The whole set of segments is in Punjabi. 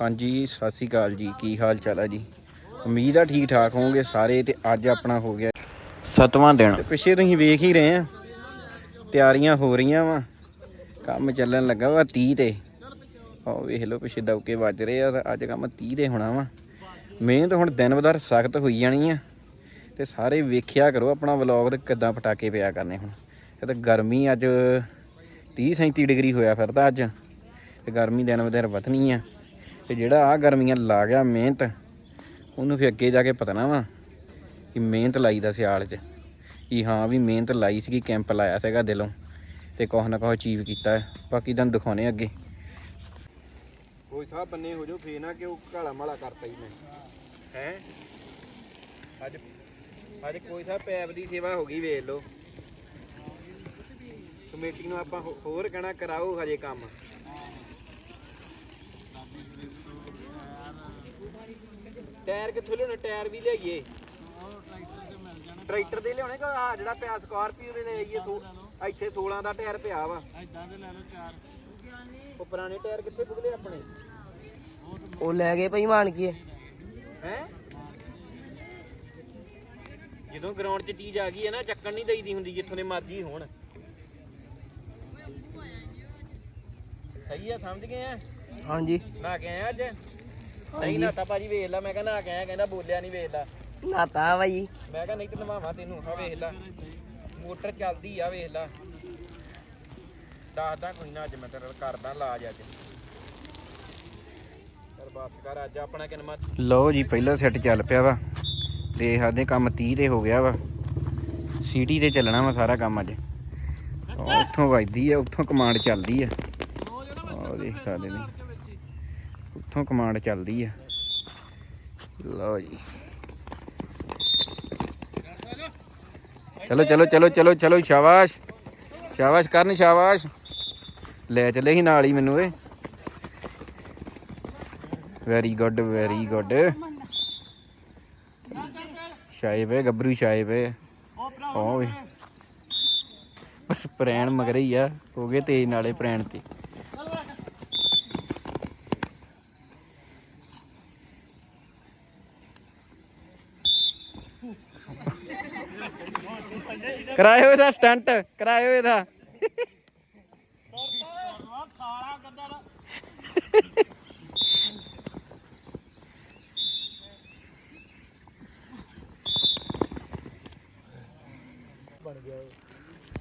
ਹਾਂਜੀ ਸਤਿ ਸ਼੍ਰੀ ਅਕਾਲ ਜੀ। ਕੀ ਹਾਲ ਚਾਲ ਹੈ ਜੀ? ਉਮੀਦ ਆ ਠੀਕ ਠਾਕ ਹੋਵੋਗੇ ਸਾਰੇ ਤੇ ਅੱਜ ਆਪਣਾ ਹੋ ਗਿਆ ਸਤਵਾਂ ਦਿਨ। ਪਿੱਛੇ ਤੁਸੀਂ ਵੇਖ ਹੀ ਰਹੇ ਆ। ਤਿਆਰੀਆਂ ਹੋ ਰਹੀਆਂ ਵਾ। ਕੰਮ ਚੱਲਣ ਲੱਗਾ ਵਾ 30 ਤੇ। ਆਹ ਵੇਖ ਲਓ ਪਿੱਛੇ ਦੌਕੇ ਵੱਜ ਰਹੇ ਆ ਅੱਜ ਕੰਮ 30 ਤੇ ਹੋਣਾ ਵਾ। ਮਿਹਨਤ ਹੁਣ ਦਿਨ ਬਦਰ ਸਖਤ ਹੋਈ ਜਾਣੀ ਆ। ਤੇ ਸਾਰੇ ਵੇਖਿਆ ਕਰੋ ਆਪਣਾ ਵਲੌਗ ਤੇ ਕਿੱਦਾਂ ਪਟਾਕੇ ਪਿਆ ਕਰਨੇ ਹੁਣ। ਇਹ ਤਾਂ ਗਰਮੀ ਅੱਜ 30 37 ਡਿਗਰੀ ਹੋਇਆ ਫਿਰਦਾ ਅੱਜ। ਤੇ ਗਰਮੀ ਦਿਨ ਬਦਰ ਵਧਣੀ ਆ। ਤੇ ਜਿਹੜਾ ਆ ਗਰਮੀਆਂ ਲਾ ਗਿਆ ਮਿਹਨਤ, ਉਹਨੂੰ ਫਿਰ ਅੱਗੇ ਜਾ ਕੇ ਪਤਾ ਨਾ ਵਾ ਕਿ ਮਿਹਨਤ ਲਾਈ ਦਾ ਸਿਆਲ 'ਚ। ਕਿ ਹਾਂ, ਵੀ ਮਿਹਨਤ ਲਾਈ ਸੀਗੀ, ਕੈਂਪ ਲਾਇਆ ਸੀਗਾ ਦਿਲੋਂ, ਤੇ ਕੁਛ ਨਾ ਕੁਛ ਅਚੀਵ ਕੀਤਾ ਬਾਕੀ ਤੁਹਾਨੂੰ ਦਿਖਾਉਣੇ ਅੱਗੇ। ਕੋਈ ਸਾਹਿਬ ਬੰਨੇ ਹੋ ਜੋ ਫੇਰ ਨਾ ਕਿ ਉਹ ਕਾਲਾ ਮਾਲਾ ਕਰਤਾ ਹੀ ਮੈਂ। ਹੈ? ਅੱਜ ਅੱਜ ਕੋਈ ਸਾਹਿਬ ਪੈਪ ਦੀ ਸੇਵਾ ਹੋ ਗਈ, ਵੇਖ ਲਓ। ਕਮੇਟੀ ਨੂੰ ਆਪਾਂ ਹੋਰ ਕਹਿਣਾ, ਕਰਾਓ ਹਜੇ ਕੰਮ। ਟਾਇਰ ਕਿੱਥੋਂ ਲਿਆਉਣੇ? ਟਾਇਰ ਵੀ ਲਿਆਈਏ। ਟਰੈਕਟਰ ਦੇ ਲਿਆਉਣੇ ਕਿ ਆ ਜਿਹੜਾ ਪਿਆ ਸਕਾਰਪੀਓ ਦੇ ਲੈ ਆਈਏ ਸੋ ਇੱਥੇ 16 ਦਾ ਟਾਇਰ ਪਿਆ ਵਾ। ਇਦਾਂ ਦੇ ਲੈ ਲਓ ਚਾਰ। ਉਹ ਪੁਰਾਣੇ ਟਾਇਰ ਕਿੱਥੇ ਪੁਗਲੇ ਆਪਣੇ? ਉਹ ਲੈ ਗਏ ਭਾਈ ਮਾਨ ਕੀ ਹੈ? ਜਦੋਂ ਗਰਾਊਂਡ 'ਚ ਚੀਜ਼ ਆ ਗਈ ਹੈ ਨਾ ਚੱਕਣ ਨਹੀਂ ਦਈਦੀ ਹੁੰਦੀ ਜਿੱਥੋਂ ਦੇ ਮਰਜ਼ੀ ਹੋਣ। ਸਹੀ ਆ ਸਮਝ ਗਏ ਆ? ਹਾਂਜੀ। ਨਾ ਕੇ ਆਇਆ ਅੱਜ। ਨਹੀਂ ਨਾਤਾ ਭਾਜੀ ਵੇਖ ਲੈ ਮੈਂ ਕਹਿੰਦਾ ਆਇਆ ਕਹਿੰਦਾ ਬੋਲਿਆ ਨਹੀਂ ਵੇਖ ਲੈ। ਨਾਤਾ ਭਾਈ ਮੈਂ ਕਿਹਾ ਨਹੀਂ ਤੇ ਨਵਾਵਾਂ ਤੈਨੂੰ ਆ ਵੇਖ ਲੈ। ਮੋਟਰ ਚੱਲਦੀ ਆ ਵੇਖ ਲੈ। ਦੱਸਦਾ ਕੋਈ ਨਾ ਅੱਜ ਮੈਂ ਤੇਰਾ ਕਰਦਾ ਇਲਾਜ ਅੱਜ। ਚਲ ਬਸ ਕਰ ਅੱਜ ਆਪਣਾ ਕਿਨਮਾ ਲਓ ਜੀ ਪਹਿਲਾ ਸੈੱਟ ਚੱਲ ਪਿਆ ਵਾ। ਤੇ ਸਾਡੇ ਕੰਮ 30 ਤੇ ਹੋ ਗਿਆ ਵਾ। ਸਿਟੀ ਤੇ ਚੱਲਣਾ ਵਾ ਸਾਰਾ ਕੰਮ ਅੱਜ। ਉੱਥੋਂ ਵੱਜਦੀ ਆ ਉੱਥੋਂ ਕਮਾਂਡ ਚੱਲਦੀ ਆ। ਉਹ ਦੇਖ ਸਕਦੇ ਨੇ ਉੱਥੋਂ ਕਮਾਂਡ ਚੱਲਦੀ ਆ। ਲਓ ਜੀ। ਚਲੋ ਚਲੋ ਚਲੋ ਚਲੋ ਚਲੋ ਸ਼ਾਬਾਸ਼। ਸ਼ਾਬਾਸ਼ ਕਰਨ, ਸ਼ਾਬਾਸ਼। ਲੈ ਚਲੇ ਸੀ ਨਾਲ ਹੀ ਮੈਨੂੰ ਏ ਵੈਰੀ ਗੁੱਡ ਵੈਰੀ ਗੁੱਡ ਸ਼ਾਇਬ ਹੈ ਗੱਭਰੂ ਸ਼ਾਇਬ ਹੈ ਓਏ ਪ੍ਰੈਣ ਮਗਰ ਹੀ ਆ, ਹੋ ਗਏ ਤੇਜ਼ ਨਾਲੇ ਪ੍ਰੈਣ ਤੇ। ਕਰਾਇਓ ਇਹਦਾ ਸਟੰਟ ਕਰਾਇਓ ਇਹਦਾ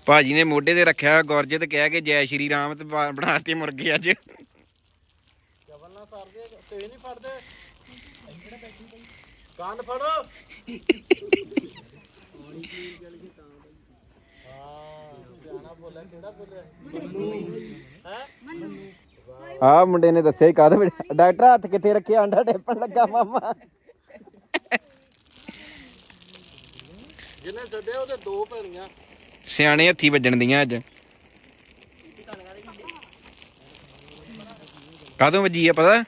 ਭਾਜੀ ਨੇ ਮੋਢੇ ਤੇ ਰੱਖਿਆ ਗੁਰਜੇ ਤੇ ਕਹਿ ਕੇ ਜੈ ਸ਼੍ਰੀ ਰਾਮ ਤੇ ਬਾ- ਬਣਾਤੇ ਮੁਰਗੇ ਅੱਜ। ਜਬਲ ਨਾ ਸਰਦੇ ਤੇ ਨਹੀਂ ਫੜਦੇ ਕੰਨ ਫੜੋ। ਹਾਂ ਸਿਆਣਾ ਬੋਲਿਆ ਕਿਹੜਾ ਬੋਲਿਆ? ਹੈ ਆ ਮੁੰਡੇ ਨੇ ਦੱਸਿਆ ਹੀ ਕਾਹਦੇ ਵਿੱਚ ਡਾਕਟਰ ਹੱਥ ਕਿੱਥੇ ਰੱਖਿਆ ਅੰਡਾ ਟੇਪਣ ਲੱਗਾ ਮਾਮਾ। ਜਿਹਨੇ ਛੱਡਿਆ ਉਹਦੇ ਦੋ ਭੈਣੀਆਂ ਸਿਆਣੇ ਹੱਥੀ ਵੱਜਣ ਦੀਆਂ ਅੱਜ। ਕਾਦੋਂ ਵੱਜੀ ਆ ਪਤਾ?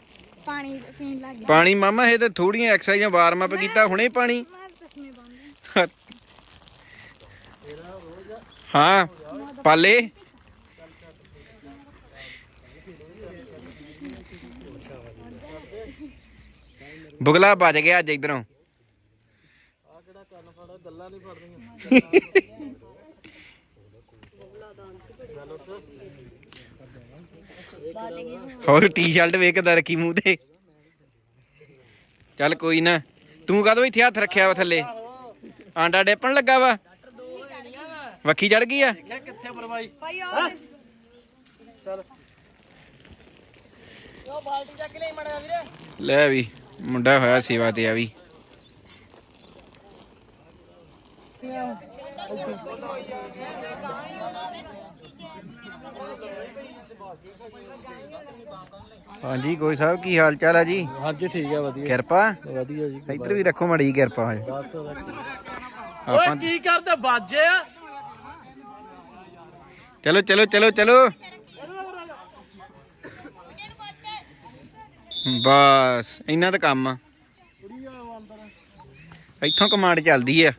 ਪਾਣੀ ਪੀਣ ਲੱਗ ਗਿਆ। ਪਾਣੀ ਮਾਮਾ ਇਹ ਤੇ ਥੋੜੀਆਂ ਐਕਸਰਸਾਈਜ਼ਾਂ ਵਾਰਮ ਅਪ ਕੀਤਾ ਹੁਣੇ ਪਾਣੀ। ਮੈਂ ਚਸ਼ਮੇ ਬੰਦ ਹਾਂ। ਪਾਲੇ। ਬੁਗਲਾ ਵੱਜ ਗਿਆ ਅੱਜ ਇਧਰੋਂ। ਆ ਕਿਹੜਾ ਕੰਨ ਫੜਾ ਗੱਲਾਂ ਨਹੀਂ ਫੜਦੀਆਂ ਹੋਰ ਟੀ-ਸ਼ਰਟ ਵੇਖ ਰੱਖੀ ਮੂੰਹ ਤੇ। ਚੱਲ ਕੋਈ ਨਾ। ਤੂੰ ਕਦੋਂ ਇੱਥੇ ਹੱਥ ਰੱਖਿਆ ਵਾ ਥੱਲੇ? ਆਂਡਾ ਡੇਪਣ ਲੱਗਾ ਵਾ? ਵੱਖੀ ਚੜ ਗਈ ਆ? ਦੇਖਿਆ ਕਿੱਥੇ ਬਰਵਾਈ ਚੱਲ। ਉਹ ਬਾਲਟੀ ਚੱਕ ਲਈ ਮੜਾ ਵੀਰੇ। ਲੈ ਵੀ ਮੁੰਡਾ ਹੋਇਆ ਸੇਵਾ ਤੇ ਆ ਵੀ। ਹਾਂਜੀ ਕੋਈ ਸਾਹਿਬ ਕੀ ਹਾਲ ਚਾਲ ਆ ਜੀ? ਹਾਂਜੀ ਠੀਕ ਹੈ ਵਧੀਆ। ਕਿਰਪਾ? ਵਧੀਆ ਜੀ ਇੱਧਰ ਵੀ ਰੱਖੋ ਮੜੀ ਕਿਰਪਾ। ਆਪਾਂ ਕੀ ਕਰਦੇ ਬਾਜੇ ਆ? ਚਲੋ ਚਲੋ ਚਲੋ ਚਲੋ। ਬਸ, ਇੰਨਾ ਤਾਂ ਕੰਮ ਆ। ਇੱਥੋਂ ਕਮਾਂਡ ਚੱਲਦੀ ਆ।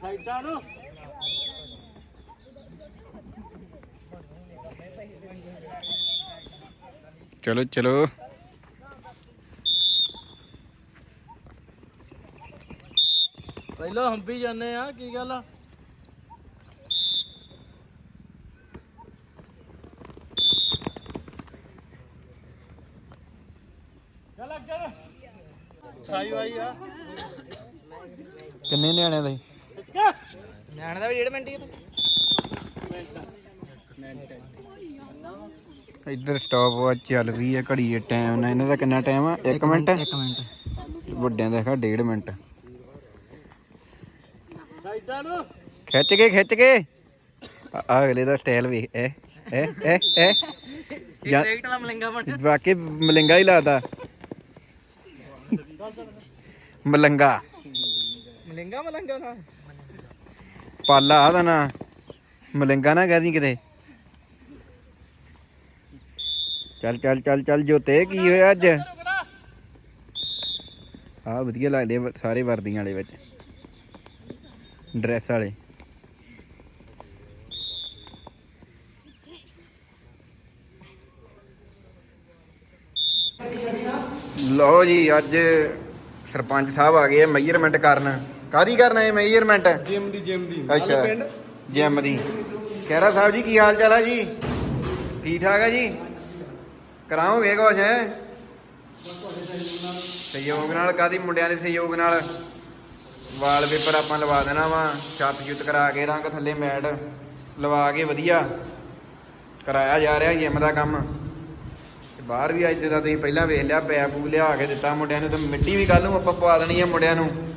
ਸਾਈਡਾਂ ਨੂੰ ਚਲੋ ਚਲੋ। ਪਹਿਲਾਂ ਹੰਬੀ ਜਾਂਦੇ ਆ ਕੀ ਗੱਲ ਆ? ਚੱਲ ਅੱਗੇ। ਛਾਈ ਵਾਈ ਆ। ਕਿੰਨੇ ਨਿਆਣਿਆਂ ਦਾ? ਨਿਆਣੇ ਦਾ ਵੀ ਡੇਢ ਮਿੰਟ ਹੀ ਇੱਧਰ ਸਟਾਪ ਵਾਚ ਚੱਲ ਰਹੀ ਹੈ ਘੜੀ ਦੇ ਟਾਈਮ ਨਾਲ। ਇਹਨਾਂ ਦਾ ਕਿੰਨਾ ਟਾਈਮ ਆ? 1 ਮਿੰਟ 1 ਮਿੰਟ। ਵੱਡਿਆਂ ਦਾ ਹੈਗਾ 1.5 ਮਿੰਟ ਸਾਈਡਾਂ ਨੂੰ ਖਿੱਚ ਕੇ ਖਿੱਚ ਕੇ। ਆ ਅਗਲੇ ਦਾ ਸਟਾਈਲ ਵੇਖ ਐ ਐ ਐ ਐ ਜਾਂ ਟਿਕਟ ਵਾਲਾ ਮਲਿੰਗਾ ਮਲਿੰਗਾ ਹੀ ਲਾਦਾ ਮਲੰਗਾ। ਮਲਿੰਗਾ ਮਲੰਗਾ ਨਾ ਪਾਲਾ ਆਦਾ ਨਾ ਮਲਿੰਗਾ ਨਾ ਕਹਦੀ ਕਿਤੇ। ਚੱਲ ਚੱਲ ਚੱਲ ਚੱਲ ਜੋਤੇ ਕੀ ਹੋਇਆ ਅੱਜ? ਆ ਵਧੀਆ ਲੱਗਦੇ ਸਾਰੇ ਵਰਦੀਆਂ ਵਾਲੇ ਵਿੱਚ। ਡਰੈਸ ਵਾਲੇ। ਲਓ ਜੀ ਅੱਜ ਸਰਪੰਚ ਸਾਹਿਬ ਆ ਗਏ ਆ ਮੈਜ਼ਰਮੈਂਟ ਕਰਨ। ਕਾਦੀ ਕਰਨਾ ਹੈ ਮੈਜ਼ਰਮੈਂਟ? ਜਿਮ ਦੀ ਜਿਮ ਦੀ। ਅੱਛਾ ਜਿਮ ਦੀ। ਕਹਿਰਾ ਸਾਹਿਬ ਜੀ ਕੀ ਹਾਲ ਚਾਲ ਆ ਜੀ? ਠੀਕ ਠਾਕ ਆ ਜੀ? ਕਰਾਓਗੇ ਕੁਛ ਹੈ? ਸਹਿਯੋਗ ਨਾਲ ਕਾਦੀ ਮੁੰਡਿਆਂ ਦੇ ਸਹਿਯੋਗ ਨਾਲ? ਵਾਲਪੇਪਰ ਆਪਾਂ ਲਵਾ ਦੇਣਾ ਵਾ ਛੱਤ ਛੁੱਤ ਕਰਾ ਕੇ ਰੰਗ ਥੱਲੇ ਮੈਟ ਲਵਾ ਕੇ ਵਧੀਆ। ਕਰਾਇਆ ਜਾ ਰਿਹਾ ਜਿਮ ਦਾ ਕੰਮ। ਬਾਹਰ ਵੀ ਅੱਜ ਦਾ ਤੁਸੀਂ ਪਹਿਲਾਂ ਵੇਖ ਲਿਆ ਪੈਪ ਪੂਪ ਲਿਆ ਕੇ ਦਿੱਤਾ ਮੁੰਡਿਆਂ ਨੂੰ ਤੇ ਮਿੱਟੀ ਵੀ ਕੱਲ ਨੂੰ ਆਪਾਂ ਪਵਾ ਦੇਣੀ ਆ ਮੁੰਡਿਆਂ ਨੂੰ।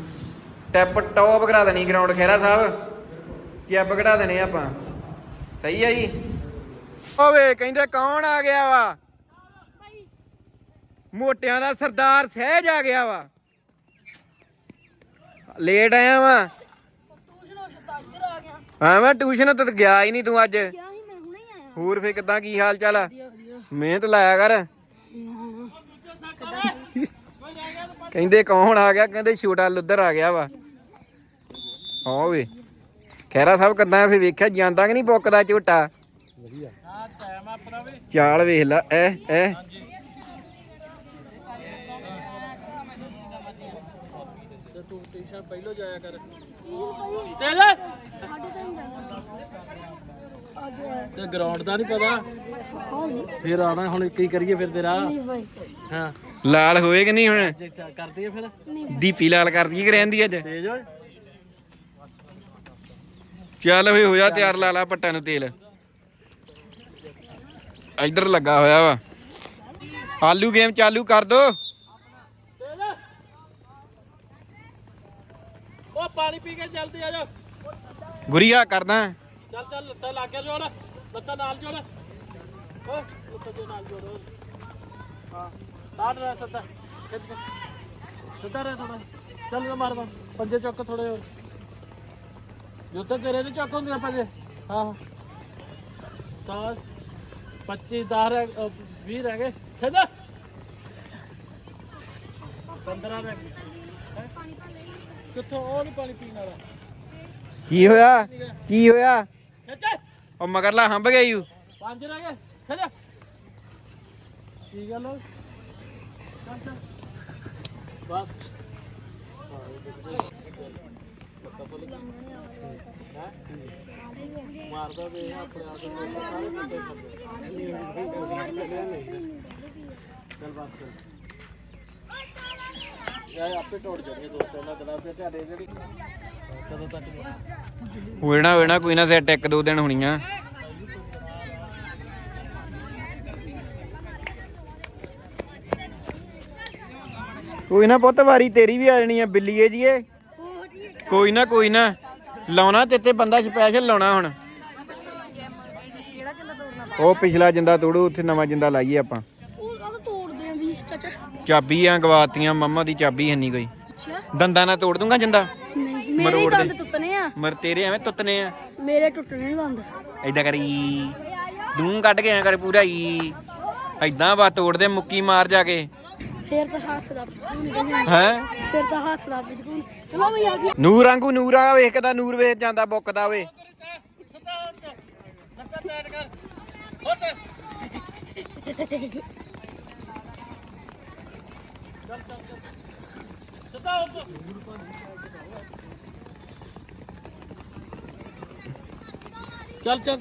ਟੈਪ ਟੌਪ ਕਰਾ ਦੇਣੀ ਗਰਾਊਂਡ ਖਹਿਰਾ ਸਾਹਿਬ। ਟੈਪ ਕਢਾ ਦੇਣੇ ਆਪਾਂ। ਸਹੀ ਆ ਜੀ? ਓਵੇ ਕਹਿੰਦੇ ਕੌਣ ਆ ਗਿਆ ਵਾ? ਮੋਟਿਆਂ ਦਾ ਸਰਦਾਰ ਸਹਿਜ ਆ ਗਿਆ ਵਾ। ਲੇਟ ਆਇਆ ਵਾ। ਹਾਂ ਮੈਂ ਟਿਊਸ਼ਨ ਤੇ ਗਿਆ ਹੀ ਨਹੀਂ ਤੂੰ ਅੱਜ। ਕਿਆ ਹੀ ਮੈਂ ਹੁਣੇ ਹੀ ਆਇਆ। ਹੋਰ ਫੇ ਕਿਦਾਂ ਕੀ ਹਾਲ ਚਾਲ ਆ? ਮਿਹਨਤ ਲਾਇਆ ਕਰ। ਕਹਿੰਦੇ ਕੌਣ ਆ ਗਿਆ? ਕਹਿੰਦੇ ਛੋਟਾ ਲੁੱਦਰ ਆ ਗਿਆ ਵਾ। ਹਾਂ ਵੇ। ਖੈਰਾ ਸਾਹਿਬ ਕਿਦਾਂ ਫੇ ਵੇਖਿਆ? ਜਾਂਦਾ ਕਿ ਨਹੀਂ ਪੁੱਕਦਾ ਝੋਟਾ? ਆ ਟਾਈਮ ਆਪਣਾ ਵੀ ਚਾਲ ਵੇਖ ਲੈ। ਐ ਐ। ਤੇ ਤੂੰ ਟਿਊਸ਼ਨ ਪਹਿਲੋਂ ਜਾਇਆ ਕਰ ਤੇ ਜਾ ਤੇ ਗਰਾਊਂਡ ਦਾ ਨਹੀਂ ਪਤਾ? ਫਿਰ ਆਣਾ ਹੁਣ ਕੀ ਕਰੀਏ ਫਿਰ ਤੇਰਾ। ਹਾਂ। ਲਾਲ ਹੋਏ ਕਿ ਨਹੀਂ ਹੁਣ? ਜੇ ਚਾ- ਕਰ ਦਈਏ ਫਿਰ? ਦੀਪੀ ਲਾਲ ਕਰਦੀ ਕਿ ਰਹਿੰਦੀ ਅੱਜ? ਤੇਜ ਓਏ। ਚੱਲ ਵੇ ਹੋ ਜਾ ਤਿਆਰ ਲਾ ਲਾ ਪੱਟਾਂ ਨੂੰ ਤੇਲ। ਇੱਧਰ ਲੱਗਾ ਹੋਇਆ ਵਾ। ਆਲੂ ਗੇਮ ਚਾਲੂ ਕਰ ਦੋ। ਉਹ ਪਾਣੀ ਪੀ ਕੇ ਜਲਦੀ ਆ ਜਾ। ਗੁਰੀਆ ਕਰਦਾ। ਚੱਲ ਚੱਲ ਲੱਤਾਂ ਲੱਗ ਗਿਆ ਜੋੜ ਲੱਤਾਂ ਨਾਲ ਜੋੜ ਓ ਲੱਤਾਂ ਦੇ ਨਾਲ ਜੋੜ ਹਾਂ ਲਾੜ ਰਹਿ ਸੱਦਾ ਖਿੱਚ ਕੇ। ਸਿੱਧਾ ਰਹਿ ਥੋੜਾ ਚੱਲ ਨਾ ਮਾਰ ਮਾਰ। ਪੰਜੇ ਚੁੱਕ ਥੋੜੇ ਹੋਰ। ਜੁੱਤੇ ਤੇਰੇ ਨਹੀਂ ਚੱਕ ਹੁੰਦੀਆਂ ਪੰਜੇ। ਹਾਂ ਤਾਂ 25 10 ਰਹਿ ਅ, 20 ਰਹਿ ਗਏ। ਸਿੱਧਾ 15 ਰਹਿ ਗਏ? ਕਿੱਥੋਂ? ਉਹ ਨਹੀਂ ਪਾਣੀ ਪੀਣ ਵਾਲਾ। ਕੀ ਹੋਇਆ? ਕੀ ਹੋਇਆ? ਖਿੱਚ ਉਹ ਮਗਰਲਾ ਹੰਬ ਗਿਆ ਯੂ ਪੰਜ ਰਹਿ ਗਏ। ਖਿੱਚ। ਕੀ ਗੱਲ? ਚੱਲ ਚੱਲ ਬਸ। ਮਾਰਦਾ ਦੇ ਆਪਣੇ ਆਪ ਨੂੰ ਸਾਰੇ ਬੰਦੇ ਚੱਲ ਬਸ। ਕਰ ਯਾਰ ਆਪੇ ਟੁੱਟ ਜਾਣਗੇ ਦੋਸਤੋ ਇਹਨਾਂ ਦਿਨਾਂ ਫਿਰ ਤੁਹਾਡੇ ਜਿਹੜੀ ਕਦੋਂ ਤੱਕ ਹੋਣਾ ਹੋਣਾ ਕੋਈ ਨਾ ਸੈੱਟ ਇੱਕ ਦੋ ਦਿਨ ਹੋਣੀਆਂ। ਕੋਈ ਨਾ ਪੁੱਤ ਵਾਰੀ ਤੇਰੀ ਵੀ ਆ ਜਾਣੀ ਆ ਬਿੱਲੀਏ ਜੀਏ ਕੋਈ ਨਾ ਕੋਈ ਨਾ ਲਾਉਣਾ ਤੇ ਤੇ ਬੰਦਾ ਸਪੈਸ਼ਲ ਲਾਉਣਾ ਹੁਣ। ਉਹ ਪਿਛਲਾ ਜਿੰਦਾ ਤੋੜੋ ਉੱਥੇ ਨਵਾਂ ਜਿੰਦਾ ਲਾਈਏ ਆਪਾਂ। ਤੋੜਦੇ ਆਂ ਵੀ ਚਾਚਾ ਚਾਬੀਆਂ ਗਵਾਤੀਆਂ ਮੰਮਾ ਦੀ ਚਾਬੀ ਹੈ ਨਹੀਂ ਕੋਈ। ਅੱਛਾ। ਦੰਦਾਂ ਨਾਲ ਤੋੜ ਦੂੰਗਾ ਜਿੰਦਾ? ਨਹੀਂ ਮੇਰੇ ਮਰੋੜ ਦੇ। ਦੰਦ ਆ ਮਰ ਤੇਰੇ ਐਵੇਂ ਤੁੱਤਨੇ ਆ। ਮੇਰੇ ਟੁੱਟਣੇ ਨੀ ਦੰਦ ਏਦਾਂ ਕਰੀ। ਦੂੰ ਕੱਢ ਕੇ ਐ ਕਰ ਪੂਰਾ ਹੀ ਏਦਾਂ ਵਾ ਤੋੜ ਦੇ ਮੁੱਕੀ ਮਾਰ ਜਾ ਕੇ। ਫੇਰ ਤਾਂ ਹੱਥ ਦਾ ਪਿਛੂ ਨਿਕਲ ਜਾਣਾ ਹੈ? ਫੇਰ ਤਾਂ ਹੱਥ ਦਾ ਪਿਛੂ ਚਲੋ ਬਈ ਆ ਗਿਆ। ਨੂਰ ਵਾਂਗੂ ਨੂਰ ਆ ਵੇਖ ਕਦਾ ਨੂਰ ਵੇਖ ਜਾਂਦਾ ਬੁੱਕਦਾ ਓਏ। ਸਿੱਧਾ ਹੋ ਜਾ ਲੱਤਾਂ ਟੈਟ ਕਰ ਉੱਠ ਚੱਲ ਚੱਲ।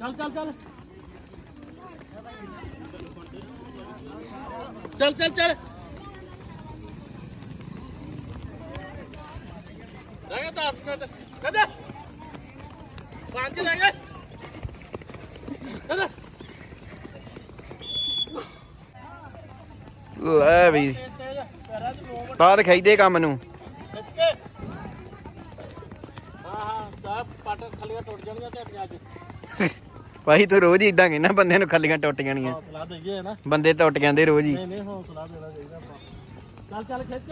ਚੱਲ ਚੱਲ ਚੱਲ। ਚੱਲ ਚੱਲ ਚੱਲ। ਚੱਲ ਚੱਲ ਚੱਲ ਰਹਿ ਗਏ 10 ਮਿੰਟ ਕਦੇ ਪੰਜ ਰਹਿ ਗਏ ਕਦੇ ਲੈ ਵੀ। ਉਸਤਾਦ ਖਾਈਦੇ ਕੰਮ ਨੂੰ ਖਿੱਚ ਕੇ ਹਾਂ ਹਾਂ ਦਾ ਪੱਟ ਖਲੀਆਂ ਟੁੱਟ ਜਾਣੀਆਂ ਢੇਡੀਆਂ ਅੱਜ। ਭਾਈ ਤੂੰ ਰੋਜ਼ ਹੀ ਇਦਾਂ ਕਹਿੰਦਾ ਬੰਦੇ ਨੂੰ ਖੱਲੀਆਂ ਟੁੱਟ ਜਾਣੀਆਂ ਹੌਸਲਾ ਦਈਏ ਨਾ। ਬੰਦੇ ਟੁੱਟ ਜਾਂਦੇ ਰੋਜ਼ ਹੀ। ਨਹੀਂ ਨਹੀਂ ਹੌਸਲਾ ਦੇਣਾ ਚਾਹੀਦਾ ਆਪਾਂ। ਚੱਲ ਚੱਲ ਖਿੱਚ।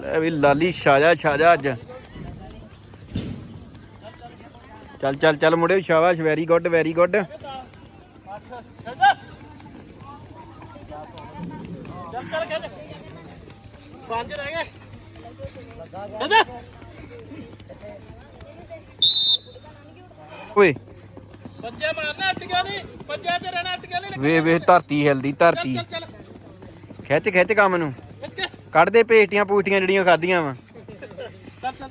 ਲੈ ਵੀ ਲਾਲੀ ਛਾਜਾ ਛਾਜਾ ਅੱਜ। ਚੱਲ ਚੱਲ ਚੱਲ ਮੁੰਡੇ ਸ਼ਾਬਾਸ਼ ਵੈਰੀ ਗੁੱਡ ਵੈਰੀ ਗੁੱਡ ਖਿੱਚ ਚੱਲ ਚੱਲ ਖਿੱਚ। ਪੰਜ ਰਹਿ ਗਏ। ਕਦੇ ਓਏ। ਪੰਜੇ ਮਾਰਨਾ ਅਟਕਿਆ ਨਹੀਂ ਪੰਜੇ ਤੇ ਰਹਿਣਾ ਅਟਕਿਆ ਨਹੀਂ। ਵੇ ਵੇ ਧਰਤੀ ਹਿਲਦੀ ਧਰਤੀ। ਚੱਲ ਚੱਲ। ਖਿੱਚ ਖਿੱਚ ਕੰਮ ਨੂੰ। ਕੱਢ ਦੇ ਪੇਟੀਆਂ ਪੂਟੀਆਂ ਜਿਹੜੀਆਂ ਖਾਧੀਆਂ ਵਾ। ਚੱਲ ਚੱਲ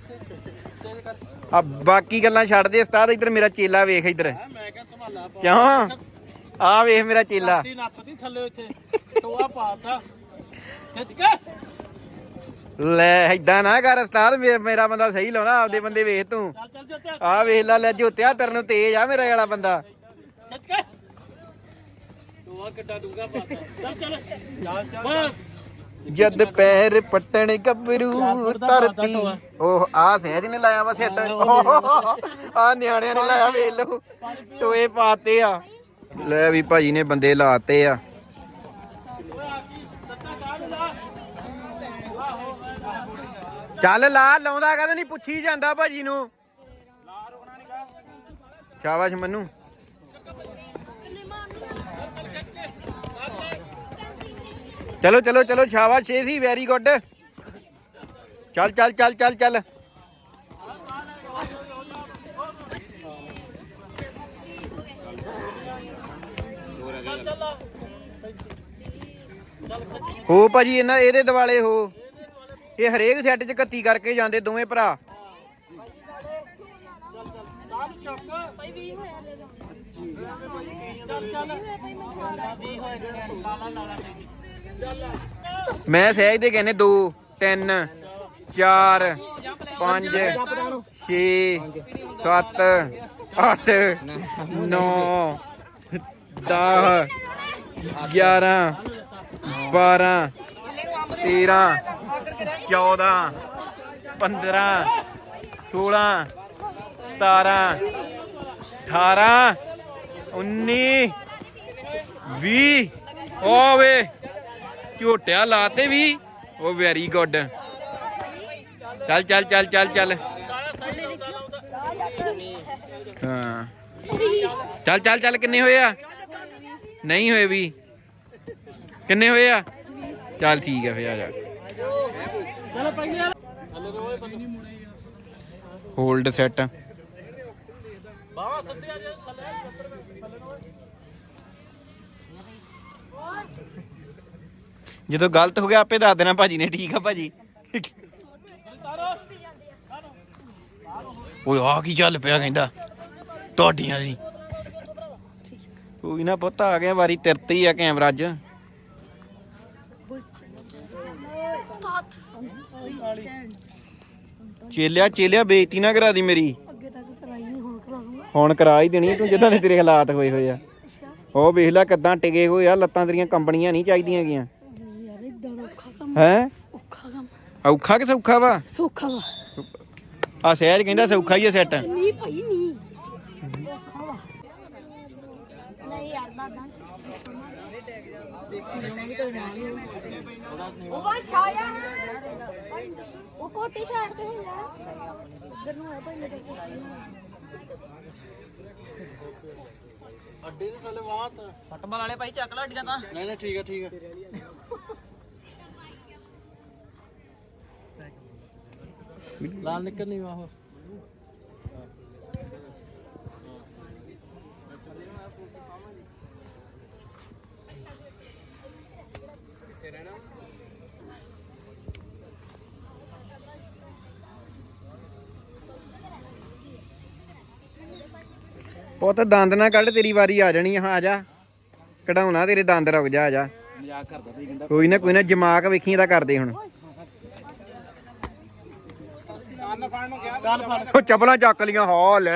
ਤੇਜ਼ ਕਰ ਆ ਬਾਕੀ ਗੱਲਾਂ ਛੱਡ ਦੇ ਉਸਤਾਦ ਇੱਧਰ ਮੇਰਾ ਚੇਲਾ ਵੇਖ ਇੱਧਰ। ਮੈਂ ਕਿਹਾ ਧਮਾਲਾ ਕਿਉਂ? ਆ ਵੇਖ ਮੇਰਾ ਚੇਲਾ। ਤੀ ਨੱਪਦੀ ਥੱਲੇ ਇੱਥੇ ਟੋਆ ਪਾਤਾ। ਖਿੱਚ ਕੇ। ਲੈ ਏਦਾਂ ਨਾ ਕਰ ਉਸਤਾਦ ਮੇ- ਮੇਰਾ ਬੰਦਾ ਸਹੀ ਲਾਉਣਾ ਆਪਦੇ ਬੰਦੇ ਵੇਖ ਤੂੰ। ਚੱਲ ਆ ਵੇਖ ਲੈ ਲੈ ਜੋਤਿਆ ਤੇਰੇ ਨੂੰ ਤੇਜ ਆ ਮੇਰਾ ਵਾਲਾ ਬੰਦਾ। ਖਿੱਚ ਕੇ। ਟੋਆ ਕਿੱਡਾ ਡੂੰਗਾ ਪਾਤਾ। ਚੱਲ ਚੱਲ। ਚੱਲ ਚੱਲ ਬਸ। ਜਦ ਪੈਰ ਪੱਟਣ ਗੱਭਰੂ ਧਰਤੀ। ਉਹ ਆ ਸਹਿਜ ਨੇ ਲਾਇਆ ਵਾ ਸਿੱਟ। ਆ ਨਿਆਣਿਆਂ ਨੇ ਲਾਇਆ ਵੇਖ ਲਓ। ਟੋਏ ਪਾਤੇ ਆ। ਲੈ ਵੀ ਭਾਜੀ ਨੇ ਬੰਦੇ ਲਾਤੇ ਆ ਓਏ ਆ ਕੀ ਲੱਤਾਂ ਕਾਹ ਲਾ ਆਹੋ ਚੱਲ ਲਾ, ਲਾਉਂਦਾ ਕਦੋਂ ਨਹੀਂ, ਪੁੱਛੀ ਜਾਂਦਾ ਭਾਜੀ ਨੂੰ। ਲਾ ਰੋਣਾ ਸ਼ਾਬਾਸ਼ ਮੰਨੂ। ਚਲੋ ਚਲੋ ਚਲੋ, ਸ਼ਾਬਾਸ਼, ਛੇ ਸੀ ਵੈਰੀ ਗੁੱਡ ਚੱਲ ਚੱਲ ਚੱਲ ਚੱਲ ਚੱਲ। ਹੋ ਭਾਜੀ, ਇਹਨਾਂ ਇਹਦੇ ਦਿਵਾਲੇ ਹੋ। ਇਹ ਹਰੇਕ ਸੈੱਟ 'ਚ ਇਕੱਤੀ ਕਰਕੇ ਜਾਂਦੇ ਦੋਵੇਂ ਭਰਾ। ਮੈਂ ਸਹਿਜ ਦੇ ਕਹਿੰਨੇ 2 3 4 5 6 7 8 9 10 11 12 13 14 15 16 17 18 19 20 ਓਵੇ ਝੋਟਿਆ ਲਾਤੇ ਵੀ। ਉਹ ਵੈਰੀ ਗੁੱਡ ਚੱਲ ਚੱਲ ਚੱਲ ਚੱਲ ਚੱਲ। ਹਾਂ। ਚੱਲ ਚੱਲ ਚੱਲ, ਕਿੰਨੇ ਹੋਏ ਆ? ਨਹੀਂ ਹੋਏ ਵੀ। ਕਿੰਨੇ ਹੋਏ ਆ? ਚੱਲ ਠੀਕ ਆ ਫੇ ਆ ਜਾ ਚਲੋ ਪਹਿਲੇ ਵਾਲਾ ਥੱਲੇ ਰੋਏ ਬੰਦੇ ਹੋਲਡ ਸੈੱਟ ਬਾਵਾ ਸੱਦੇ ਜੇ ਥੱਲੇ ਥੱਲੇ ਨੂੰ ਜਦੋਂ ਗਲਤ ਹੋ ਗਿਆ, ਆਪੇ ਦੱਸ ਦੇਣਾ ਭਾਜੀ ਨੇ, ਠੀਕ ਆ ਭਾਜੀ? ਤਾਰੋ ਓਏ ਆ ਕੀ ਚੱਲ ਪਿਆ ਕਹਿੰਦਾ? ਤੁਹਾਡੀਆਂ ਦੀ ਕੋਈ ਨਾ ਪੁੱਤ, ਆ ਗਿਆ ਵਾਰੀ ਤਿਰਤ ਆ ਕੈਮਰਾ 'ਚ ਚੇਲਿਆ ਚੇਲਿਆ ਬੇਇੱਜ਼ਤੀ ਨਾ ਕਰਾ ਦੀ ਮੇਰੀ। ਅੱਗੇ ਤੱਕ ਕਰਾਈ ਨਹੀਂ ਹੁਣ ਕਰਾ ਦੂੰਗਾ ਹੁਣ ਕਰਾ ਹੀ ਦੇਣੀ ਤੂੰ ਜਿੱਦਾਂ ਦੇ ਤੇਰੇ ਹਾਲਾਤ ਹੋਏ ਹੋਏ ਆ। ਅੱਛਾ। ਉਹ ਵੇਖ ਲੈ ਕਿੱਦਾਂ ਟਿਕੇ ਹੋਏ ਆ ਲੱਤਾਂ ਤੇਰੀਆਂ ਕੰਬਣੀਆਂ ਨਹੀਂ ਚਾਹੀਦੀਆਂ ਗੀਆਂ ਨਹੀਂ ਯਾਰ ਇਦਾਂ ਦਾ ਔਖਾ ਕੰਮ ਹੈ? ਔਖਾ ਕੰਮ ਔਖਾ ਕਿ ਸੌਖਾ ਵਾ? ਸੌਖਾ ਵਾ ਆ ਸਹਿਜ ਕਹਿੰਦਾ ਸੌਖਾ ਹੀ ਆ ਸੈੱਟ। ਨਹੀਂ ਭਾਈ ਨਹੀਂ। ਔਖਾ ਵਾ ਨਹੀਂ ਯਾਰ ਦਾਦਾ ਉਹ ਬਾ ਛਾਇਆ ਉਹ ਕੋਟੀ ਸਾਈਡ ਤੇ ਹੁੰਦਾ ਇੱਧਰ ਨੂੰ ਹੈ ਭਾਈ ਮੇਰੇ ਅੱਡੇ ਦੇ ਥੱਲੇ ਬਾਤ। ਫੁੱਟਬਾਲ ਵਾਲੇ ਭਾਈ ਚੱਕ ਲਾ ਅੱਡੀਆਂ ਤਾਂ। ਨਹੀਂ ਨਹੀਂ ਠੀਕ ਹੈ ਠੀਕ ਹੈ ਲਾਲ ਨਿਕਲ ਨਹੀਂ ਵਾਹ ਪੁੱਤ ਦੰਦ ਨਾ ਕੱਢ ਤੇਰੀ ਵਾਰੀ ਆ ਜਾਣੀ ਆ ਆ ਜਾ। ਕਢਾਉਣਾ ਤੇਰੇ ਦੰਦ ਰੁਕ ਜਾ ਆ ਜਾ। ਮਜ਼ਾਕ ਕਰਦਾ ਵੀ ਕਹਿੰਦਾ ਕੋਈ ਨਾ ਕੋਈ ਨਾ ਜਮਾਕ ਵੇਖੀ ਦਾ ਕਰਦੇ ਹੁਣ। ਉਹ ਚਪਲਾਂ ਚੱਕ ਲੀਆਂ ਹਾਲ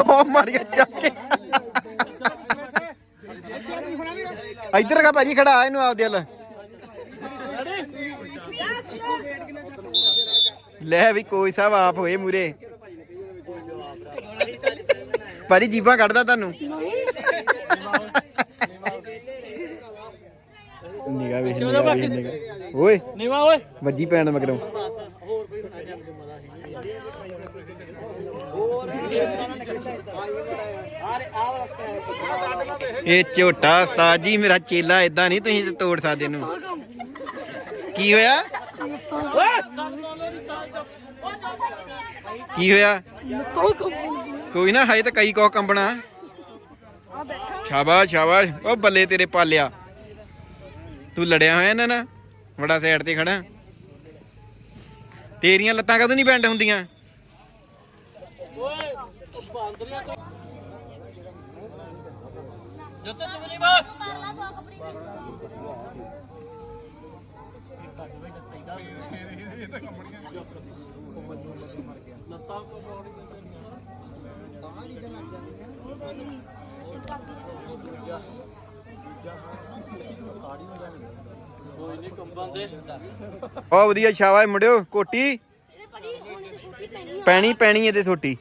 ਉਹ ਮਾਰੀਆ ਚੱਕ ਕੇ। ਇੱਧਰ ਕਾ ਭਾਜੀ ਖੜਾ ਇਹਨੂੰ ਆਪਦੇ ਵੱਲ। ਲੈ ਵੀ ਕੋਈ ਸਾਹਿਬ ਆਪ ਹੋਏ ਮੂਰੇ। ਭਾਜੀ ਜੀਬਾਂ ਕੱਢਦਾ ਤੁਹਾਨੂੰ? ਨਿਗਾ ਵੇਖ ਉਹਦਾ ਬਾਕੀ- ਓਏ। ਨੀਵਾ ਓਏ। ਵੱਜੀ ਪੈਣ ਮਗਰੋਂ। ਇਹ ਝੋਟਾ ਉਸਤਾਦ ਜੀ ਮੇਰਾ ਚੇਲਾ ਇਦਾਂ ਨਹੀਂ ਤੁਸੀਂ ਤੋੜ ਸਕਦੇ ਇਹਨੂੰ ਕੀ ਹੋਇਆ? ਕੀ ਹੋਇਆ? ਕੋਈ ਨਾ, ਹਜੇ ਤਾਂ ਕਈ ਕੋ ਕੰਬਣਾ। ਸ਼ਾਬਾਸ਼ ਸ਼ਾਬਾਸ਼। ਉਹ ਬੱਲੇ ਤੇਰੇ ਪਾਲਿਆ। ਤੂੰ ਲੜਿਆ ਹੋਇਆ ਇਹਨਾਂ ਨਾਲ ਬੜਾ ਸਾਈਡ ਤੇ ਖੜਾ। ਤੇਰੀਆਂ ਲੱਤਾਂ ਕਦੋਂ ਨਹੀਂ ਬੈਂਡ ਹੁੰਦੀਆਂ? ਓਏ ਬਾਂਦਰੀਆਂ ਤੋਂ ਜੱਤੇ ਤੂੰ ਨਹੀਂ ਬਾਤ ਲੱਤਾਂ ਕੋ ਬੋੜੀ ਕੋਈ ਨਹੀਂ ਕੰਬਾਂ ਦੇ ਬਹੁਤ ਵਧੀਆ ਸ਼ਾਬਾਸ਼ ਮੁੰਡਿਓ ਕੋਟੀ। ਪੈਣੀ ਪੈਣੀ ਇਹਦੇ ਛੋਟੀ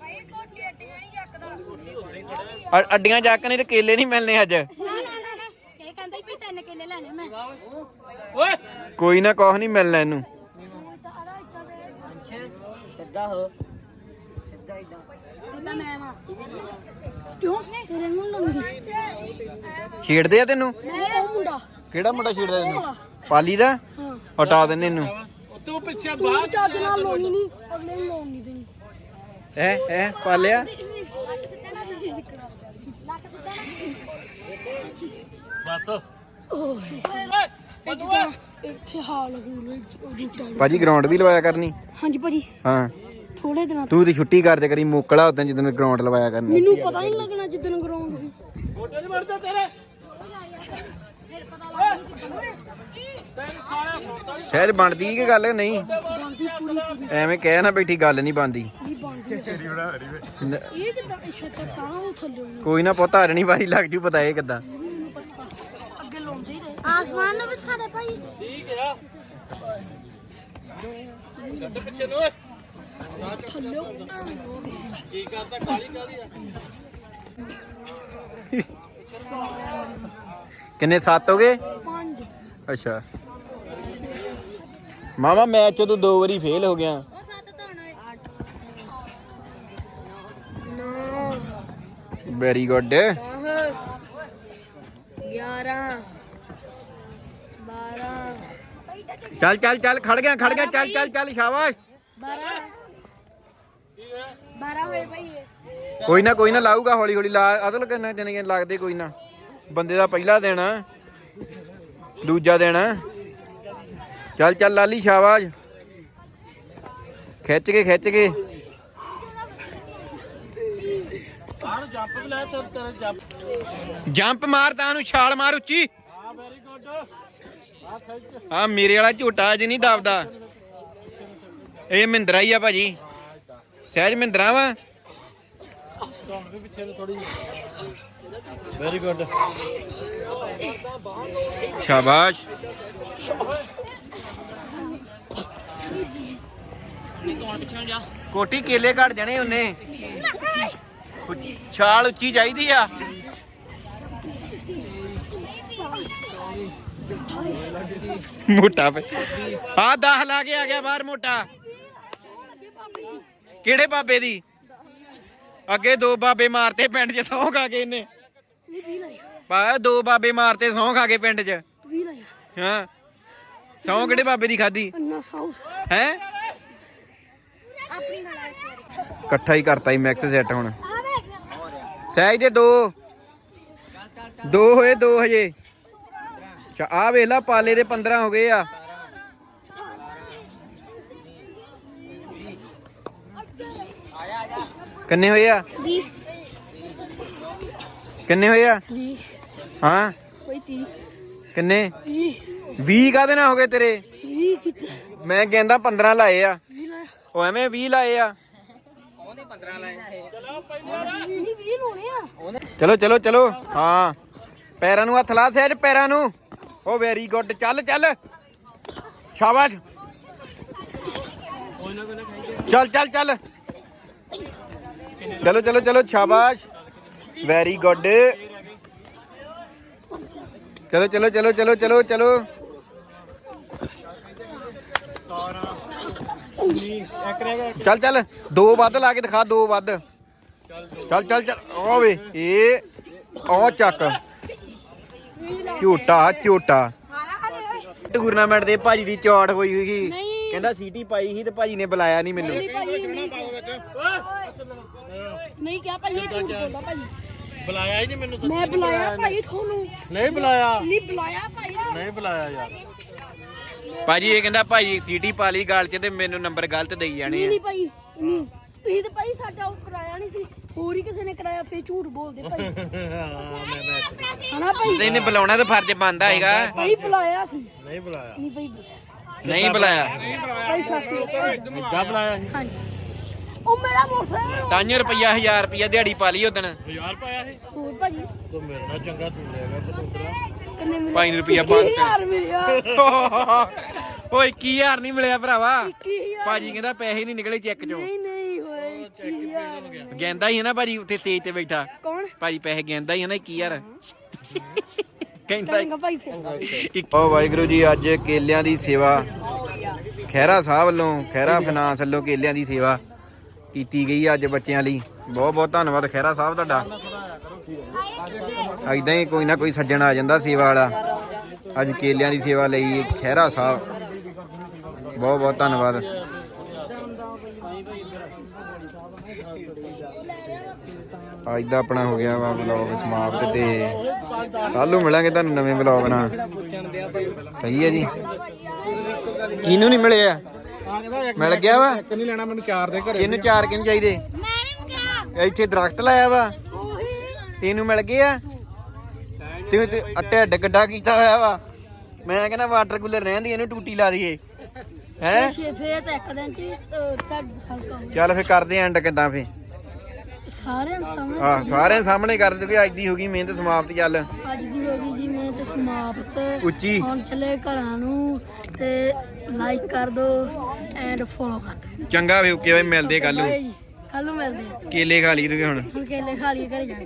ਅੱਡੀਆਂ ਚੱਕ ਨਹੀਂ ਤੇ ਕੇਲੇ ਨਹੀਂ ਮਿਲਨੇ ਅੱਜ। ਇਹ ਕਹਿੰਦਾ ਵੀ ਤਿੰਨ ਕਿੱਲੇ ਲੈਣੇ ਮੈਂ। ਓਏ! ਕੋਈ ਨਾ ਕੁਛ ਨਹੀਂ ਮਿਲਣਾ ਇਹਨੂੰ। ਸਿੱਧਾ ਹੋ। ਸਿੱਧਾ ਇਦਾਂ ਕਹਿੰਦਾ ਮੈਂ ਵਾ ਕਿਉਂ? ਤੇਰੇ ਨੂੰ ਲੰਗੀ ਛੇੜਦੇ ਆ ਤੈਨੂੰ? ਮੁੰਡਾ। ਕਿਹੜਾ ਮੁੰਡਾ ਛੇੜਦਾ ਤੈਨੂੰ? ਪਾਲੀ ਦਾ? ਹਟਾ ਦਿੰਨੇ ਇਹਨੂੰ। ਉਹ ਪਿੱਛੇ ਤੂੰ ਬਾਹਰ ਚੱਜ ਨਾਲ ਲਾਉਣੀ ਨਹੀਂ ਅਗਲੇ ਨੂੰ ਲਾਉਣ ਨਹੀਂ ਦੇਣੀ। ਹੈ ਹੈ ਪਾਲਿਆ? ਬਸ। ਓਏ। ਇਹ ਜਿੱਦਾਂ ਇੱਥੇ ਹਾਲ ਹੋ ਉਹਦੀ ਚੱਲ ਭਾਜੀ ਗਰਾਊਂਡ ਵੀ ਲਵਾਇਆ ਕਰਨੀ? ਹਾਂਜੀ ਭਾਜੀ। ਹਾਂ। ਥੋੜੇ ਦਿਨਾਂ ਤੂੰ ਤੇ। ਛੁੱਟੀ ਕਰਦੇ ਕਰੀ ਮੋਕਲਾ ਉਦੋਂ ਜਦੋਂ ਗਰਾਊਂਡ ਲਵਾਇਆ ਕਰਨੀ। ਮੈਨੂੰ ਪਤਾ ਹੀ ਨਹੀਂ ਲੱਗਣਾ ਜਿੱਦਣ ਗਰਾਊਂਡ ਹੋਈ। ਗੋਡੇ ਨਹੀਂ ਵੜਦੇ ਤੇਰੇ। ਫਿਰ ਪਤਾ ਲੱਗ ਕਿੱਦਾਂ ਤੈਨੂੰ ਸਾਰਾ ਫੋਟਾ ਨਹੀਂ ਸ਼ਹਿਰ ਬਣਦੀ ਕਿ ਗੱਲ ਨਹੀਂ ਬੰਦੀ ਪੂਰੀ। ਪੂਰੀ ਐਵੇਂ ਕਹਿ ਨਾ ਬੈਠੀ ਗੱਲ ਨਹੀਂ ਬਣਦੀ। ਨਹੀਂ ਬੰਦੀ ਇਹ ਕਿੱਦਾਂ ਛੱਤ ਤਾਂ ਉਹ ਥੱਲੇ ਨੂੰ ਕੋਈ ਨਾ ਪੁੱਤ ਹਾਰਨੀ ਵਾਰੀ ਲੱਗ ਜੂ ਪਤਾ ਇਹ ਕਿੱਦਾਂ ਇਹ ਵੀ ਮੈਨੂੰ ਪਤਾ ਅੱਗੇ ਲਾਉਂਦੇ ਹੀ ਰਹੇ ਆਸਮਾਨ ਨੂੰ ਵੀ ਸਾਡੇ ਭਾਈ ਠੀਕ ਆ ਛੱਡ ਪਿੱਛੇ ਨੂੰ ਓਏ ਥੱਲੇ ਕੀ ਕਰਦਾ ਕਾਲੀ ਕਾਦੀ ਆ ਕਿੰਨੇ ਸੱਤ ਹੋ ਗਏ ਪੰਜ ਅੱਛਾ ਮਾਮਾ ਮੈਚ ਤੋਂ ਦੋ ਵਾਰੀ ਫੇਲ ਹੋ ਗਿਆ ਉਹ ਸੱਤ ਤਾਂ ਹੋਣਾ 9 ਵੈਰੀ ਗੁੱਡ 10 11 12 ਚੱਲ ਚੱਲ ਚੱਲ ਖੜ ਗਿਆ ਖੜ ਗਿਆ ਚੱਲ ਚੱਲ ਚੱਲ ਸ਼ਾਬਾਸ਼। 12 12 ਹੋਏ ਭਾਈ ਇਹ। ਕੋਈ ਨਾ ਕੋਈ ਨਾ ਲਾਊਗਾ ਹੌਲੀ ਹੌਲੀ ਲਾ ਅਦਲ ਕਿੰਨਾ ਜਣੇ ਲੱਗਦੇ ਕੋਈ ਨਾ। ਬੰਦੇ ਦਾ ਪਹਿਲਾ ਦਿਨ ਦੂਜਾ ਦਿਨ ਚੱਲ ਚੱਲ ਲਾਲੀ ਸ਼ਾਬਾਸ਼। ਖਿੱਚ ਕੇ ਖਿੱਚ ਕੇ। ਜੰਪ ਵੀ ਲੈ ਤੇ ਤੇਰੇ ਜੰਪ ਜੰਪ ਮਾਰ ਤਾਂ ਨੂੰ ਛਾਲ ਮਾਰ ਉੱਚੀ। ਆ ਵੈਰੀ ਗੁੱਡ ਆ ਮੇਰੇ ਵਾਲਾ ਝੋਟਾ ਅਜ ਨਹੀਂ ਦਬਦਾ। ਇਹ ਮਹਿੰਦਰਾ ਹੀ ਆ ਭਾਜੀ। ਸਹਿਜ ਮਹਿੰਦਰਾ ਵਾ? ਵੈਰੀ ਗੁੱਡ ਸ਼ਾਬਾਸ਼। ਕੋਟੀ ਕੇਲੇ ਘੜ ਜਾਣੇ ਉਹਨੇ। ਛਾਲ ਉੱਚੀ ਚਾਹੀਦੀ ਆ। ਮੋਟਾ ਪੇ ਆ 10 ਲਾ ਕੇ ਆ ਗਿਆ ਬਾਹਰ ਮੋਟਾ। ਕਿਹੜੇ ਬਾਬੇ ਦੀ? ਅੱਗੇ ਦੋ ਬਾਬੇ ਮਾਰਤੇ ਪਿੰਡ 'ਚ ਸੌਂ ਖਾ ਕੇ ਇਹਨੇ। ਪਾ ਦੋ ਬਾਬੇ ਮਾਰਤੇ ਸੌਂ ਖਾ ਕੇ ਪਿੰਡ 'ਚ। ਹਾਂ। ਸੌਂ ਕਿਹੜੇ ਬਾਬੇ ਦੀ ਖਾਦੀ ਹੈ? ਇਕੱਠਾ ਹੀ ਕਰਤਾ ਹੀ ਮੈਕਸ ਸੈੱਟ ਹੁਣ। ਸਹਿਜ ਦੇ ਦੋ। ਦੋ ਹੋਏ ਦੋ ਹਜੇ। ਅੱਛਾ ਆ ਵੇਖ ਲਾ, ਪਾਲੇ ਦੇ 15 ਹੋ ਗਏ ਆ। ਕਿੰਨੇ ਹੋਏ ਆ? ਵੀ ਕਿੰਨੇ ਹੋਏ ਆ? ਵੀ ਹਾਂ? ਕੋਈ ਤੀ ਕਿੰਨੇ? ਵੀ 20 ਕਾਦੇ ਨਾਲ ਹੋ ਗਏ ਤੇਰੇ? ਵੀ ਕਿਤੇ ਮੈਂ ਕਹਿੰਦਾ 15 ਲਾਏ ਆ। ਵੀ ਲਾਇਆ ਉਹ ਐਵੇਂ 20 ਲਾਏ ਆ ਨਹੀਂ ਵੀ ਲਾਉਣੇ ਆ। ਚਲੋ ਚਲੋ ਚਲੋ। ਹਾਂ। ਪੈਰਾਂ ਨੂੰ ਹੱਥ ਲਾ, ਸਹਿਜ ਪੈਰਾਂ ਨੂੰ। ਓ ਵੈਰੀ ਗੁੱਡ, ਚੱਲ ਚੱਲ। ਸ਼ਾਬਾਸ਼। ਚੱਲ ਚੱਲ ਚੱਲ। ਚਲੋ ਚਲੋ ਚਲੋ, ਸ਼ਾਬਾਸ਼। Very good. ਚਲੋ ਚਲੋ ਚਲੋ ਚਲੋ ਚਲੋ ਚਲੋ। ਚੱਲ ਚੱਲ, ਦੋ ਵੱਧ ਲਾ ਕੇ ਦਿਖਾ, ਦੋ ਵੱਧ। ਚੱਲ ਚੱਲ ਚੱਲ ਓਵੇ ਇਹ ਉਹ ਚੱਕ। ਝੂਟਾ ਝੂਟਾ। ਟੂਰਨਾਮੈਂਟ ਦੇ ਭਾਜੀ ਦੀ ਚੌੜ ਹੋਈ ਹੋਈ ਨਹੀਂ। ਕਹਿੰਦਾ ਸੀਟੀ ਪਾਈ ਸੀ ਤੇ ਭਾਜੀ ਨੇ ਬੁਲਾਇਆ ਨਹੀਂ ਮੈਨੂੰ। ਨਹੀਂ ਭਾਜੀ ਨਹੀਂ। ਨਹੀਂ ਕਿਹਾ ਭਾਜੀ ਇਹ ਝੂਠ ਬੋਲਦਾ ਭਾਜੀ। ਬੁਲਾਇਆ ਹੀ ਨਹੀਂ ਮੈਨੂੰ ਸੱਚੀ ਮੈਂ ਬੁਲਾਇਆ ਭਾਈ ਤੁਹਾਨੂੰ। ਨਹੀਂ ਬੁਲਾਇਆ। ਨਹੀਂ ਬੁਲਾਇਆ ਭਾਈ ਨੇ। ਨਹੀਂ ਬੁਲਾਇਆ ਯਾਰ। ਭਾਜੀ ਇਹ ਕਹਿੰਦਾ ਭਾਜੀ ਸੀਟੀ ਪਾ ਲਈ ਗਾਲ 'ਚ ਤੇ ਮੈਨੂੰ ਨੰਬਰ ਗਲਤ ਦੇਈ ਨਹੀਂ ਜਾਣੇ ਆ। ਨਹੀਂ ਭਾਈ ਨਹੀਂ। ਤੁਸੀਂ ਤੇ ਭਾਈ ਸਾਡਾ ਉਹ ਕਰਾਇਆ ਨਹੀਂ ਸੀ। ਹੋਰ ਹੀ ਕਿਸੇ ਨੇ ਕਰਾਇਆ ਫੇਰ ਝੂਠ ਬੋਲਦੇ ਭਾਈ। ਹਨਾ ਭਾਈ? ਨਹੀਂ ਨਹੀਂ ਬੁਲਾਉਣਾ ਤਾਂ ਫਰਜ਼ ਬਣਦਾ ਹੈਗਾ। ਭਾਈ ਬੁਲਾਇਆ ਸੀ। ਨਹੀਂ ਬੁਲਾਇਆ। ਨਹੀਂ ਭਾਈ ਬੁਲਾਇਆ ਸੀ। ਨਹੀਂ ਬੁਲਾਇਆ। ਭਾਈ ਸਾਸੀ ਇੱਦਾਂ ਬੁਲਾਇਆ ਸੀ? ਹਾਂਜੀ। ਉਹ ਮੇਰਾ ਮੋਟਰਸਾਈਕਲ ਤਾਂਿਓ ਰੁਪਈਆ 1000 ਰੁਪਈਆ ਦਿਹਾੜੀ ਪਾ ਲਈ ਉਦਣ ਹਜ਼ਾਰ ਪਾਇਆ ਸੀ? ਹੋਰ ਭਾਜੀ? ਤੂੰ ਮੇਰੇ ਨਾਲ ਚੰਗਾ ਤੂੰ ਲੈਗਾ ਬਤੂਤਰਾ ਕਿੰਨੇ ਮਿਲੇ? ਭਾਈ ਨੂੰ ਰੁਪਈਆ ਇੱਕੀ ਪੰਜ ਹਜ਼ਾਰ ਮਿਲਿਆ। ਓਏ 21000 ਨਹੀਂ ਮਿਲਿਆ ਭਰਾਵਾ। 21000 ਭਾਜੀ ਕਹਿੰਦਾ ਪੈਸੇ ਨਹੀਂ ਨਿਕਲੇ ਚੈੱਕ ਚੋਂ। ਨਹੀਂ ਨਹੀਂ ਹੋਏ 21000 ਗੈਂਦਾ ਹੀ ਹੈ ਨਾ ਭਾਜੀ ਉੱਥੇ ਤੇਜ ਤੇ ਬੈਠਾ। ਕੌਣ? ਭਾਜੀ ਪੈਸੇ ਗੈਂਦਾ ਹੀ ਹੈ ਨਾ 21000 ਕਹਿੰਦਾ ਭਾਈ ਫਿਰ। ਓ ਵਾਹਿਗੁਰੂ ਜੀ ਅੱਜ ਕੇਲਿਆਂ ਦੀ ਸੇਵਾ। ਖਹਿਰਾ ਸਾਹਿਬ ਵੱਲੋਂ ਖਹਿਰਾ ਫਾਈਨਾਂਸ ਵੱਲੋਂ ਕੇਲਿਆਂ ਦੀ ਸੇਵਾ ਕੀਤੀ ਗਈ ਅੱਜ ਬੱਚਿਆਂ ਲਈ। ਬਹੁਤ ਬਹੁਤ ਧੰਨਵਾਦ ਖਹਿਰਾ ਸਾਹਿਬ ਤੁਹਾਡਾ। ਐਦਾਂ ਹੀ ਕੋਈ ਨਾ ਕੋਈ ਸੱਜਣ ਆ ਜਾਂਦਾ ਸੇਵਾ ਵਾਲਾ। ਅੱਜ ਕੇਲਿਆਂ ਦੀ ਸੇਵਾ ਲਈ ਖਹਿਰਾ ਸਾਹਿਬ। ਬਹੁਤ ਬਹੁਤ ਧੰਨਵਾਦ। ਅੱਜ ਦਾ ਆਪਣਾ ਹੋ ਗਿਆ ਵਾ ਵਲੌਗ ਸਮਾਪਤ ਤੇ ਕੱਲ ਨੂੰ ਮਿਲਾਂਗੇ ਤੁਹਾਨੂੰ ਨਵੇਂ ਵਲੌਗ ਨਾਲ। ਸਹੀ ਹੈ ਜੀ। ਕਿਹਨੂੰ ਨਹੀਂ ਮਿਲਿਆ ਮਿਲ ਗਿਆ ਵਾ? ਇੱਕ ਨਹੀਂ ਲੈਣਾ ਮੈਨੂੰ ਚਾਰ ਦੇ ਘਰੇ ਕਿਹਨੂੰ ਚਾਰ ਕਿਹਨੂੰ ਚਾਹੀਦੇ? ਇੱਥੇ ਦਰਖਤ ਲਾਇਆ ਵਾ। ਤੈਨੂੰ ਮਿਲ ਗਿਆ ਤੇ ਤੇ ਢਿੱਡ ਗੱਡਾ ਕੀਤਾ ਹੋਇਆ ਵਾ। ਮੈਂ ਕਹਿੰਦਾ ਵਾਟਰ ਕੂਲਰ ਰਹਿਣ ਦੀ, ਇਹਨੂੰ ਟੂਟੀ ਲਾ ਦਈਏ। ਹੈ? ਫੇਰ ਤਾਂ ਇੱਕ ਦਿਨ ਚ ਟੱਡ ਹਲਕਾ ਹੋ ਚੱਲ ਫੇ ਕਰਦੇ ਐਂਡ ਕਿਦਾਂ ਫੇ ਗਿਆ। ਸਾਰਿਆਂ ਦੇ ਸਾਹਮਣੇ ਆ ਸਾਰਿਆਂ ਸਾਹਮਣੇ ਕਰ ਦੂਗੇ ਅੱਜ ਦੀ ਹੋ ਗਈ ਮਿਹਨਤ ਸਮਾਪਤ ਚੱਲ। ਅੱਜ ਦੀ ਹੋ ਗਈ ਜੀ ਮੈਂ ਤੇ ਸਮਾਪਤ। ਉੱਚੀ। ਹੁਣ ਚੱਲੇ ਘਰਾਂ ਨੂੰ ਤੇ ਲਾਈਕ ਕਰ ਦਿਓ ਐਂਡ ਫੋਲੋ ਕਰ ਦਿਓ। ਚੰਗਾ ਵੇ ਓਕੇ ਬਾਈ ਮਿਲਦੇ ਕੱਲ ਨੂੰ। ਕੱਲ ਨੂੰ ਮਿਲਦੇ ਹਾਂ ਕੇਲੇ ਖਾ ਲਈ ਤੂੰ ਹੁਣ। ਹੁਣ ਕੇਲੇ ਖਾ ਲਈ ਘਰੇ ਜਾ ਕੇ।